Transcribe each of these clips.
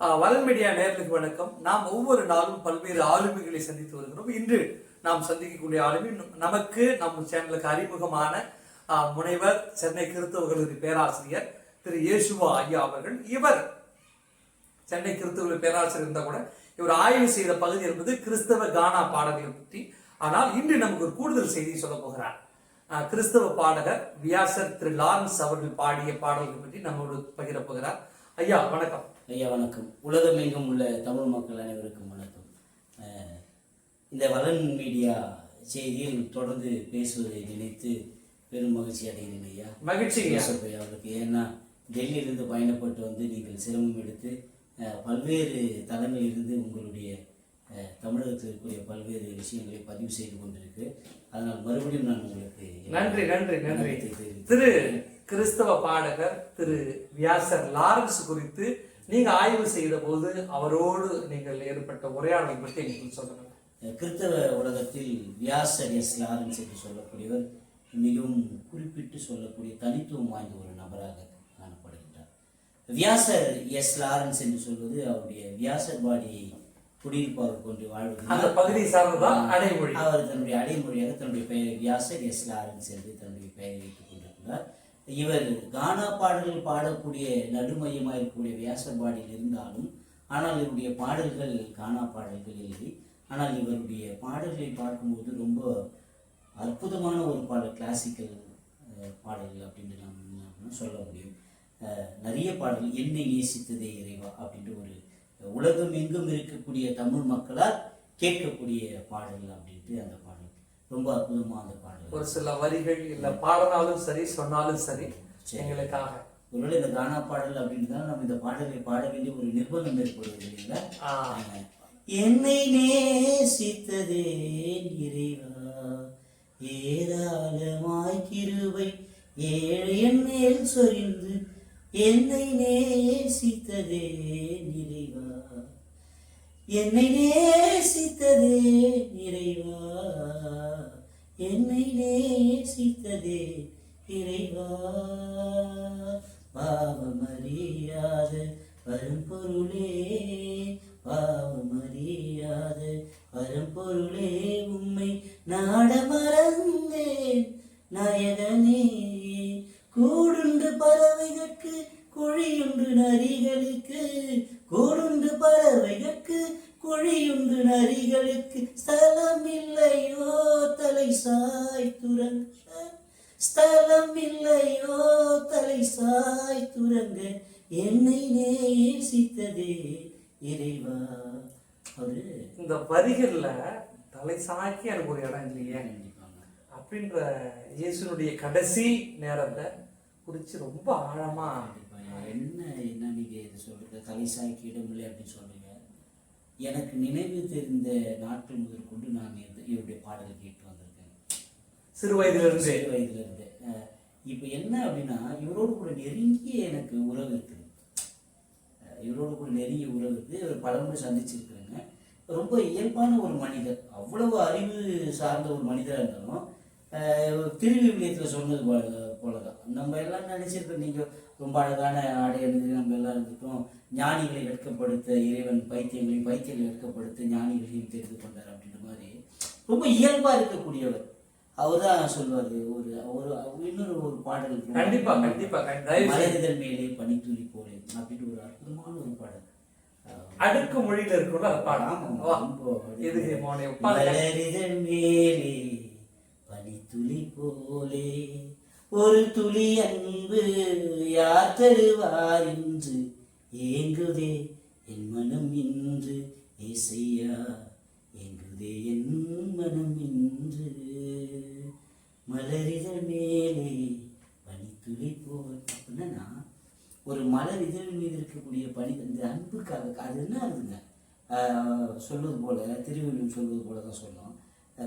வலன் media நேர்களுக்கு வணக்கம். நாம் ஒவ்வொரு நாளும் பல்வேறு ஆளுமைகளை சந்தித்து வருகிறோம். இன்று நாம் சந்திக்கக்கூடிய ஆளுமை நமக்கு நம் சேனலுக்கு அறிமுகமான முனைவர் சென்னை கிறிஸ்தவ கல்லூரி பேராசிரியர் திரு இயேசுவா ஐயா அவர்கள். இவர் சென்னை கிறிஸ்தவ பேராசிரியர் இருந்தால் கூட இவர் ஆய்வு செய்த பகுதி என்பது கிறிஸ்தவ கானா பாடல்களை பற்றி. ஆனால் இன்று நமக்கு ஒரு கூடுதல் செய்தி சொல்ல போகிறார். கிறிஸ்தவ பாடகர் வியாசர் திரு லாரன்ஸ் அவர்கள் பாடிய பாடல்கள் பற்றி நம்மளோடு பகிரப் போகிறார். ஐயா வணக்கம். ஐயா வணக்கம். உலகமெங்கும் உள்ள தமிழ் மக்கள் அனைவருக்கும் வணக்கம். இந்த வலன் மீடியா செய்தியில் தொடர்ந்து பேசுவதை நினைத்து பெரும் மகிழ்ச்சி அடைகிறேன் ஐயா. மகிழ்ச்சிங்க யூசப் ஐயா அவர்களுக்கு. ஏன்னா டெல்லியிலிருந்து பயணப்பட்டு வந்து நீங்கள் சிரமம் எடுத்து பல்வேறு தளங்களிலிருந்து உங்களுடைய தமிழகத்தில் இருக்கக்கூடிய பல்வேறு விஷயங்களை பதிவு செய்து கொண்டிருக்கு. அதனால் மறுபடியும் நான் உங்களுக்கு நன்றி நன்றி நன்றி. திரு கிறிஸ்தவ பாடகர் திரு வியாசர் லாரன்ஸ் குறித்து நீங்க ஆய்வு செய்த போது அவரோடு நீங்கள் ஏற்பட்ட உரையாடலை பற்றி எங்களுக்கு சொல்லுங்க. கிறித்தவ உலகத்தில் வியாசர் எஸ் லாரன்ஸ் என்று சொல்லக்கூடியவர் மிகவும் குறிப்பிட்டு சொல்லக்கூடிய தனித்துவம் வாய்ந்த ஒரு நபராக காணப்படுகின்றார். வியாசர் எஸ் லாரன்ஸ் என்று சொல்வது அவருடைய வியாசர் பாடியை குடியிருப்பாக கொண்டு வாழ்வது அந்த பகுதி சார்ந்ததான் அடைமொழி. அவர் தன்னுடைய அடைமொழியாக தன்னுடைய பெயர் வியாசர் எஸ் லாரன்ஸ் என்று தன்னுடைய பெயரை வைத்துக் கொண்டிருக்கிறார். இவர் கானா பாடல்கள் பாடக்கூடிய நடுமையமாக இருக்கக்கூடிய வியாசபாடியில் இருந்தாலும் ஆனால் இவருடைய பாடல்கள் கானா பாடல்கள் இல்லை. ஆனால் இவருடைய பாடல்களை பார்க்கும்போது ரொம்ப அற்புதமான ஒரு பாடல் கிளாசிக்கல் பாடல்கள் அப்படின்னு நாம் சொல்ல முடியும். நிறைய பாடல் என்னை நேசித்ததே இறைவா அப்படின்ட்டு ஒரு உலகம் எங்கும் இருக்கக்கூடிய தமிழ் மக்களால் கேட்கக்கூடிய பாடல்கள் அப்படின்ட்டு அந்த பாடல் ரொம்ப அற்புதமாக அந்த பாடல் ஒரு சில வரிகள் இல்ல பாடினாலும் சரி சொன்னாலும் சரி. எங்களுக்காக. ஒருவேளை இந்த கானா பாடல் அப்படின்னு தான் நம்ம இந்த பாடலை பாட வேண்டிய ஒரு நிர்பந்தம் ஏற்படுவது இல்லைங்களா? என்னை நேசித்ததே இறைவா ஏராளமாய் கிருபை ஏழு என் மேல் சொரிந்து என்னை நேசித்ததே இறைவா என்னை நேசித்ததே இறைவா. என்னை நேசித்ததே இறைவா. பாவமறியாத பரம்பொருளே பாவமறியாத பரம்பொருளே உம்மை நாட மறந்தேன். நாயகனே கூடுண்டு பறவைகளுக்கு குழியுண்டு நரிகளுக்கு கூடுண்டு பறவைகளுக்கு குழியுண்டு நரிகளுக்கு ஸ்தலம் இல்லையோ தலை சாய் துறங்க. ஸ்தலம் இல்லையோ தலை சாய் துறங்க. என்னை நேசித்ததே இறைவா. அவரு இந்த வரிகள்ல தலை சாக்கி எனக்கு ஒரு இடம் இல்லையே. அப்படின்ற இயேசுனுடைய கடைசி நேரத்தை குறிச்சு ரொம்ப ஆழமா கண்டிப்பா. என்ன என்ன நீங்க இது சொல்றது? தலை சாய்க்கு இடமில்லை அப்படின்னு சொல்றீங்க. எனக்கு நினைவு தெரிந்த நாட்கள் முதல் கொண்டு நான் இவருடைய பாடல் கேட்டு வந்திருக்கேன். சிறு வயதுல இருந்து சிறு வயதுல இருந்து அஹ், இப்போ என்ன அப்படின்னா இவரோடு கூட நெருங்கிய எனக்கு உறவு இருக்குது. இவரோடு கூட நெருங்கிய உறவு இருக்குது. இவர் பலமுறை சந்திச்சிருக்கிறேங்க. ரொம்ப இயல்பான ஒரு மனிதர். அவ்வளவு அறிவு சார்ந்த ஒரு மனிதராக இருந்தாலும் திருவிவிலியத்தில் சொன்னது போல போலதான். நம்ம எல்லாம் நினைச்சிருக்கோம் நீங்க ரொம்ப அழகான ஆடை அணிந்து நம்ம இருந்துட்டோம் ஞானிகளை வெட்கப்படுத்த இறைவன் பைத்தியங்களையும் பைத்தியங்களை வெட்கப்படுத்த ஞானிகளையும் தெரிந்து கொண்டார் அப்படின்ற மாதிரி ரொம்ப இயல்பா இருக்கக்கூடியவர். அவர் தான் சொல்வாரு ஒரு ஒரு இன்னொரு ஒரு பாடல். கண்டிப்பா கண்டிப்பா. மலரிதழ் மேலே பனித்துளி போலே அப்படின்னு ஒரு அற்புதமான ஒரு பாடல். அடுக்கு மொழியில இருக்கும்ல அது பாடம் இது மலரிதழ் மேலே பனித்துளி போலே ஒரு துளி அன்பு யார் தருவார் என்று ஏங்குதே என் மனம் இன்று இசையா? ஏங்குதே என் மனம் இன்று மலரிதழ் மேலே பனித்துளி போல். அப்படின்னா ஒரு மலர் இதழ் மீது இருக்கக்கூடிய பனி இந்த அன்புக்காக அது என்ன இருக்குங்க சொல்வது போல திருவள்ளுவர் சொல்வது போல தான் சொல்லும்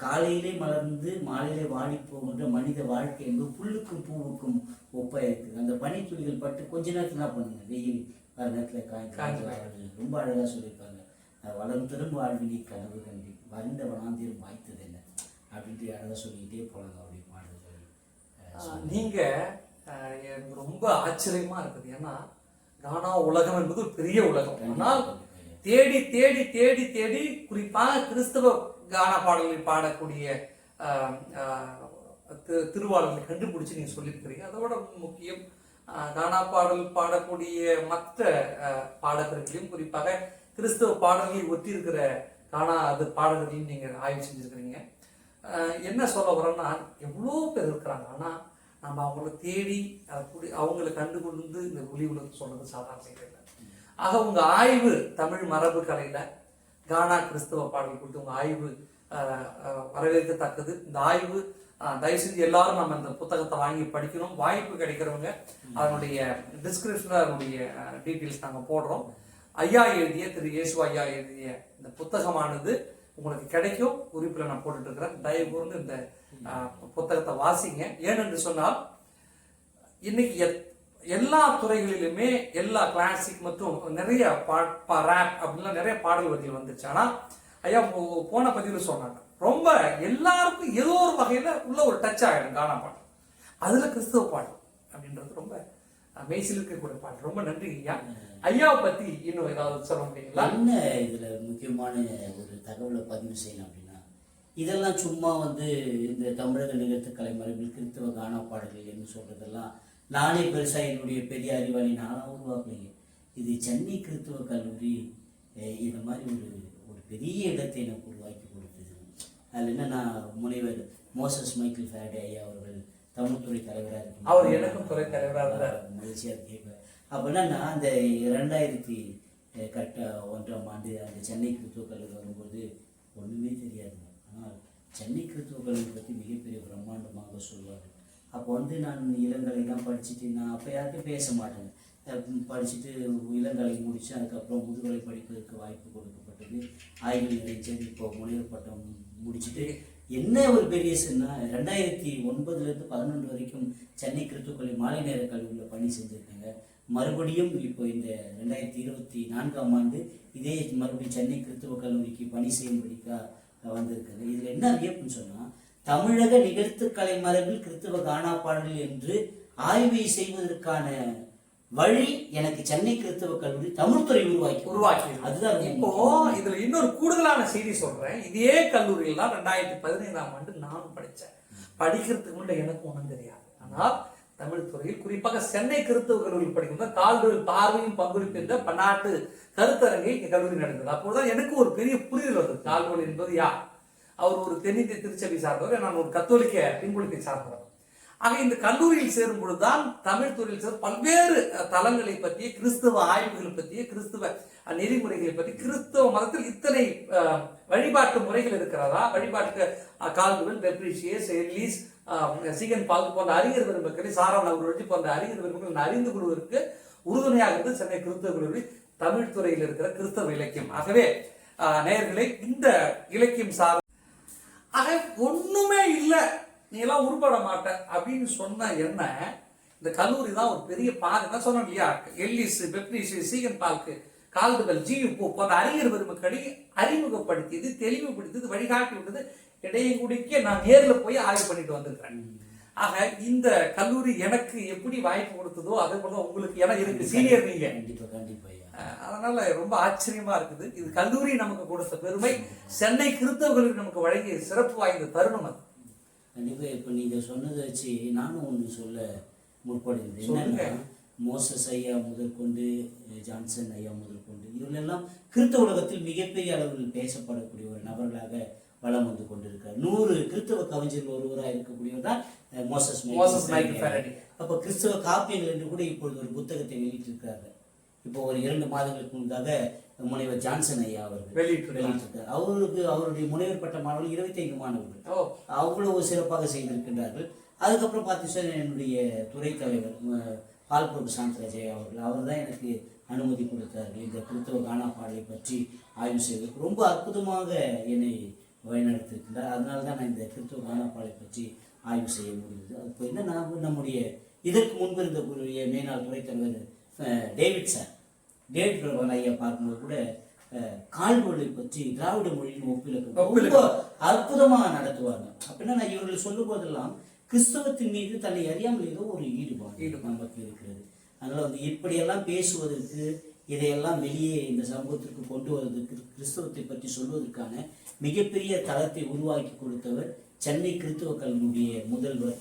காலையிலே மலர்ந்து மாலையிலே வாடி போகின்ற மனித வாழ்க்கை என்பது புல்லுக்கும் பூவுக்கும் ஒப்பா இருக்குது அந்த பனித்துளிகள் பட்டு கொஞ்ச நேரத்தில் என்ன பண்ணுங்க? வெயில் வர நேரத்தில் காய்ந்து காய்ந்து ரொம்ப அழகாக சொல்லியிருப்பாங்க வளம் தரும் வாழ்வினி கனவு கண்டி வறண்ட வனாந்திரம் வாய்த்தது என்ன? அப்படின்ட்டு அழகாக சொல்லிக்கிட்டே போனாங்க அப்படி பாடல்கள். அஹ் ஆஹ் நீங்க ஆஹ் எனக்கு ரொம்ப ஆச்சரியமா இருக்குது. ஏன்னா கானா உலகம் என்பது ஒரு பெரிய உலகம். ஆனால் தேடி தேடி தேடி தேடி குறிப்பாக கிறிஸ்தவ கானா பாடல்களை பாடக்கூடிய திரு- திருவாளர்களை கண்டுபிடிச்சு நீங்க சொல்லியிருக்கிறீங்க. அதோட முக்கியம் கானா பாடல் பாடக்கூடிய மற்ற பாடகர்களையும் குறிப்பாக கிறிஸ்தவ பாடல்களை ஒட்டியிருக்கிற கானா அது பாடல்களையும் நீங்க ஆய்வு செஞ்சிருக்கிறீங்க. என்ன சொல்ல வரோம்னா எவ்வளோ பேர் இருக்கிறாங்க. ஆனால் நம்ம அவங்கள தேடி அதை அவங்கள கண்டு கொண்டு வந்து இந்த ஒளி உலகம் சொல்றது சாதாரண செய்யல ஆக உங்க ஆய்வு தமிழ் மரபு கலையில கானா கிறிஸ்தவ பாடல் குறித்து உங்கள் ஆய்வு வரவேற்கத்தக்கது. இந்த ஆய்வு தயவுசெய்து தயவு செஞ்சு எல்லாரும் நம்ம இந்த புத்தகத்தை வாங்கி படிக்கணும். வாய்ப்பு கிடைக்கிறவங்க அதனுடைய டிஸ்கிரிப்ஷனில் அதனுடைய டீட்டெயில்ஸ் நாங்கள் போடுறோம். ஐயா எழுதிய திரு இயேசு ஐயா எழுதிய இந்த புத்தகமானது உங்களுக்கு கிடைக்கும். குறிப்பில் நான் போட்டுட்டு இருக்கிறேன் தயவு கூர்ந்து இந்த புத்தகத்தை வாசிங்க. ஏனென்று சொன்னால் இன்னைக்கு எத்- எல்லா துறைகளிலுமே எல்லா கிளாசிக் மற்றும் நிறைய ரேப் அப்படின்லாம் நிறைய பாடல் வரிகள் வந்துச்சு. ஆனால் ஐயா போ- போன பதிவில் சொன்னாங்க. ரொம்ப எல்லாருக்கும் ஏதோ ஒரு வகையில உள்ள ஒரு டச் ஆகிடும் கானா பாடல் அதுல கிறிஸ்தவ பாடல் அப்படின்றது ரொம்ப மெய்சில் இருக்கக்கூடிய பாடல். ரொம்ப நன்றி ஐயா. ஐயாவை பத்தி இன்னும் ஏதாவது சொல்ல முடியுங்களா? என்ன இதுல முக்கியமான ஒரு தகவலை பதிவு செய்யணும் அப்படின்னா இதெல்லாம் சும்மா வந்து இந்த தமிழக நிகழ்த்து கலைமரபில் கிறிஸ்தவ கானா பாடல்கள் என்று சொல்றதெல்லாம் நானே பெருசா என்னுடைய பெரிய அறிவாளி நானாக உருவாக்கலைங்க இது சென்னை கிறிஸ்தவ கல்லூரி இந்த மாதிரி ஒரு ஒரு பெரிய இடத்தை எனக்கு உருவாக்கி கொடுத்தது. அதில் என்னன்னா முனைவர் மோசஸ் மைக்கேல் ஃபேரடே ஐயா அவர்கள் தமிழ்துறை தலைவராக இருக்கு அவர் எனக்கும் துறை தலைவராக மகிழ்ச்சியாக கேட்பேன் அப்போ என்னன்னா அந்த ரெண்டாயிரத்தி கட்ட ஒன்றாம் ஆண்டு அந்த சென்னை கிறித்துவ கல்லூரி வரும்போது ஒன்றுமே தெரியாதுங்க. ஆனால் சென்னை கிறித்துவ கல்லூரி பற்றி மிகப்பெரிய பிரம்மாண்டமாக சொல்லுவார் அப்போ வந்து நான் இளங்கலை தான் படிச்சுட்டு நான் அப்போ யாருக்கும் பேச மாட்டேங்க படிச்சுட்டு இளங்கலை முடிச்சு அதுக்கப்புறம் முதுகலை படிப்பதற்கு வாய்ப்பு கொடுக்கப்பட்டது. ஆய்வு நிறைச்சது இப்போ முனைவர் பட்டம் முடிச்சுட்டு என்ன ஒரு பெரிய சின்னா ரெண்டாயிரத்தி ஒன்பதுலேருந்து பதினொன்று வரைக்கும் சென்னை கிறித்துக்கொள்ளி மாலை நேர கல்லூரியில் பணி செஞ்சுருக்கேங்க. மறுபடியும் இப்போ இந்த ரெண்டாயிரத்தி இருபத்தி நான்காம் ஆண்டு இதே மறுபடியும் சென்னை கிறித்துவ கல்லூரிக்கு பணி செய்யும்படிக்கா வந்திருக்காங்க. இதில் என்ன வியப்புன்னு சொன்னால் தமிழக நிகழ்த்து கலை மரபில் கிறித்துவ கானா பாடல் என்று ஆய்வை செய்வதற்கான வழி எனக்கு சென்னை கிறித்துவ கல்லூரி தமிழ்துறை உருவாக்கி உருவாக்கி அதுதான் இப்போ இதுல இன்னொரு கூடுதலான செய்தி சொல்றேன். இதே கல்லூரியில் தான் ரெண்டாயிரத்தி பதினைந்தாம் ஆண்டு நானும் படிச்சேன். படிக்கிறதுக்கு முன்னாடி எனக்கு ஒண்ணும் தெரியாது. ஆனால் தமிழ் துறையில் குறிப்பாக சென்னை கிறிஸ்தவ கல்லூரியில் படிக்கும்போது கால்டுவல் பார்வையும் பங்களிப்பு என்ற பன்னாட்டு கருத்தரங்கை கல்லூரி நடந்தது. அப்போதுதான் எனக்கு ஒரு பெரிய புரிதல் வந்தது. கால்டுவல் என்பது யார்? அவர் ஒரு தென்னிந்திய திருச்சபை சார்ந்தவர் நான் ஒரு கத்தோலிக்க பின்புலத்தை சார்ந்தவர். ஆக இந்த கல்லூரியில் சேரும் பொழுதுதான் தமிழ் துறையில் சேரும் பல்வேறு அஹ், தலங்களை பற்றிய கிறிஸ்தவ ஆய்வுகளை பற்றிய கிறிஸ்தவ நெறிமுறைகளை பற்றி கிறிஸ்தவ மதத்தில் இத்தனை வழிபாட்டு முறைகள் இருக்கிறதா? வழிபாட்டு அஹ், Caldwell Fabricius Ellis Ziegenbalg போன்ற அறிஞர் பெருமக்களை சாராவன் அவர்கள் போன்ற அறிஞர் பெருமக்கள் அறிந்து கொள்வதற்கு உறுதுணையாக இருந்து சென்னை கிறிஸ்தவ கல்லூரி தமிழ் துறையில் இருக்கிற கிறிஸ்தவ இலக்கியம். ஆகவே நேயர்களை இந்த இலக்கியம் சார் ஆக ஒண்ணுமே இல்லை நீ எல்லாம் உருப்பட மாட்ட அப்படின்னு சொன்ன என்ன? இந்த கல்லூரி தான் ஒரு பெரிய பாதை. தான் சொன்னோம் இல்லையா? எல்லிஸ் பெப்ரிஸ் சீகன் பால்க்கு கால்டுவெல் ஜி போ போன்ற அறிஞர் பெருமக்களை அறிமுகப்படுத்தியது தெளிவுபடுத்தியது வழிகாட்டி விட்டது இடையங்குடிக்க நான் நேர்ல போய் ஆய்வு பண்ணிட்டு வந்திருக்கிறேன். ஆக இந்த கல்லூரி எனக்கு எப்படி வாய்ப்பு கொடுத்ததோ அதே போல உங்களுக்கு ஏன்னா இருக்கு. சீனியர் நீங்க. கண்டிப்பா கண்டிப்பா அதனால ரொம்ப ஆச்சரியமா இருக்குது. இது கல்லூரி நமக்கு கொடுத்த பெருமை. சென்னை கிறிஸ்தவ கல்லூரி நமக்கு வழங்கிய சிறப்பு வாய்ந்த தருணம் அது. கண்டிப்பா இப்ப நீங்க சொன்னதை வச்சு நானும் ஒண்ணு சொல்ல முற்படுகிறது. என்னன்னா மோசஸ் ஐயா முதற்கொண்டு ஜான்சன் ஐயா முதற்கொண்டு இவர்களெல்லாம் கிறிஸ்தவ உலகத்தில் மிகப்பெரிய அளவில் பேசப்படக்கூடிய ஒரு நபர்களாக வலம் வந்து கொண்டிருக்கிறார். நூறு கிறிஸ்தவ கவிஞர்கள் ஒருவராக இருக்கக்கூடியவர் தான் மோசஸ் மோசஸ். அப்ப கிறிஸ்தவ காப்பியங்கள் என்று கூட இப்பொழுது ஒரு புத்தகத்தை வெளியிட்டிருக்கிறார்கள். இப்போ ஒரு இரண்டு மாதங்களுக்கு முன்னதாக முனைவர் ஜான்சன் ஐயா அவர்கள். வெளியிட்டிருக்கார். அவருக்கு அவருடைய முனைவர் பட்ட மாணவர்கள் இருபத்தி ஐந்து மாணவர்கள் அவ்வளவு சிறப்பாக செய்திருக்கின்றார்கள். அதுக்கப்புறம் பார்த்தீங்கன்னா என்னுடைய துறை தலைவர் ம- பால் பிரபு சாந்தராஜய் அவர்கள் அவர் தான் எனக்கு அனுமதி கொடுத்தார்கள். இந்த கிறிஸ்தவ கானா பாடலை பற்றி ஆய்வு செய்வதற்கு ரொம்ப அற்புதமாக என்னை வழிநடத்திருக்கின்றார் அதனால தான் நான் இந்த கிறிஸ்தவ கானா பாடலை பற்றி ஆய்வு செய்ய முடியுது அப்போ என்னன்னா நம்முடைய இதற்கு முன்பு இருந்தக்கூடிய மேனாள் துறை தலைவர் டேவிட் சார். டேவிட் பிரபன் ஐயா பார்க்கும்போது கூட அஹ், கால்வழி பற்றி திராவிட மொழியின் ஒப்பிலக்கம் ரொம்ப ஒப்பிலக்கம். அற்புதமா நடத்துவாங்க அப்படின்னா நான் இவர்கள் சொல்லும் போதெல்லாம் கிறிஸ்தவத்தின் மீது தன்னை அறியாமல் ஏதோ ஒரு ஈடுபாடு ஈடுபாடு. நமக்கு இருக்கிறது அதனால் வந்து இப்படியெல்லாம் பேசுவதற்கு இதையெல்லாம் வெளியே இந்த சமூகத்திற்கு கொண்டு வருவதற்கு கிறிஸ்தவத்தை பற்றி சொல்வதற்கான மிகப்பெரிய தளத்தை உருவாக்கி கொடுத்தவர் சென்னை கிறிஸ்தவ கல்லூரிய முதல்வர்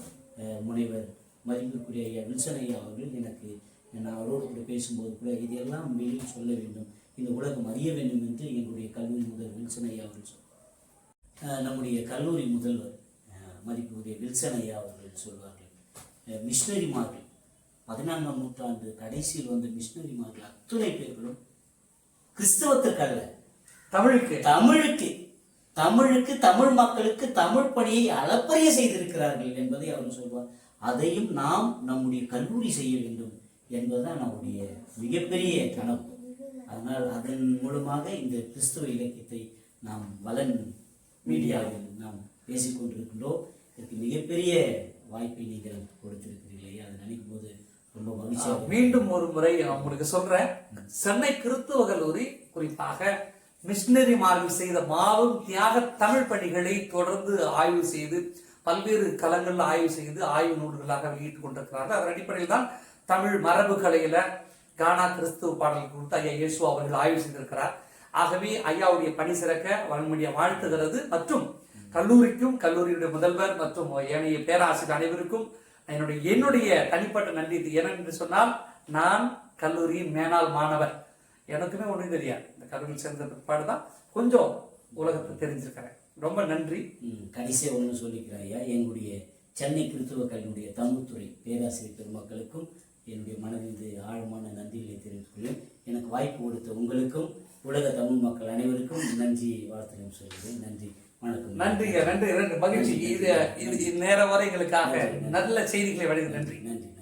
முனைவர் மதிப்பிற்குரிய ஐயா வில்சன் ஐயா அவர்கள் எனக்கு நான் அவரோடு கூட பேசும்போது கூட இதையெல்லாம் வெளியில் சொல்ல வேண்டும். இந்த உலகம் அறிய வேண்டும் என்று எங்களுடைய கல்லூரி முதல்வர் வில்சன் ஐயா அவர்கள் சொன்னார் நம்முடைய கல்லூரி முதல்வர் அஹ் மதிப்புக்குரிய வில்சன் ஐயா அவர்கள் சொல்வார்கள். மிஷினரிமார்கள் பதினான்காம் நூற்றாண்டு கடைசியில் வந்த மிஷினரிமார்கள் அத்துணை பேர்களும் கிறிஸ்தவத்திற்கல்ல தமிழுக்கு. தமிழுக்கு தமிழுக்கு தமிழ் மக்களுக்கு தமிழ் பணியை அளப்பரிய செய்திருக்கிறார்கள் என்பதை அவர் சொல்வார். அதையும் நாம் நம்முடைய கல்லூரி செய்ய வேண்டும். என்பதுதான் நம்முடைய மிகப்பெரிய கனவு. அதனால் அதன் மூலமாக இந்த கிறிஸ்துவ இலக்கியத்தை நாம் வளன் மீடியாவில் நாம் பேசிக்கொண்டிருக்கின்றோம் இதற்கு மிகப்பெரிய வாய்ப்பை நீங்கள் கொடுத்திருக்கிறீர்களே. அதை நினைக்கும் போது ரொம்ப மகிழ்ச்சியாக மீண்டும் ஒரு முறை உங்களுக்கு சொல்றேன். சென்னை கிறிஸ்துவ கல்லூரி குறிப்பாக மிஷினரிமார்கள் செய்த மாபெரும் தியாக தமிழ் பணிகளை தொடர்ந்து ஆய்வு செய்து பல்வேறு களங்களில் ஆய்வு செய்து ஆய்வு நூல்களாக வெளியிட்டுக் கொண்டிருக்கிறார்கள். அதன் அடிப்படையில் தான் தமிழ் மரபு கலையில கானா கிறிஸ்துவ பாடல் கொடுத்து ஐயா இயேசு அவர்கள் ஆய்வு செய்திருக்கிறார். ஆகவே ஐயாவுடைய பணி சிறக்க வன்மொழியை வாழ்த்துகிறது மற்றும் கல்லூரிக்கும் கல்லூரியுடைய முதல்வர் மற்றும் ஏனைய பேராசிரியர் அனைவருக்கும் என்னுடைய என்னுடைய தனிப்பட்ட நன்றி. இது ஏனென்று சொன்னால் நான் கல்லூரியின் மேனாள் மாணவர். எனக்குமே ஒன்றும் தெரியாது. இந்த கல்லூரியில் சேர்ந்த பிற்பாடு தான் கொஞ்சம் உலகத்தை தெரிஞ்சிருக்கிறேன். ரொம்ப நன்றி. கடைசியை ஒன்று சொல்லிக்கிறேன் ஐயா. எங்களுடைய சென்னை கிறிஸ்துவ கல்லூரிய தமிழ்துறை பேராசிரியர் பெருமக்களுக்கும் என்னுடைய மனதிலிருந்து ஆழமான நன்றிகளை தெரிவித்துக்கொள்கிறேன். எனக்கு வாய்ப்பு கொடுத்த உங்களுக்கும் உலக தமிழ் மக்கள் அனைவருக்கும் நன்றி வாழ்த்துக்கள் சொல்கிறேன். நன்றி. வணக்கம். நன்றிங்க நன்றி நன்றி. மகிழ்ச்சி. இது இது நேரம் வரை எங்களுக்காக நல்ல செய்திகளை வழங்க. நன்றி. நன்றி.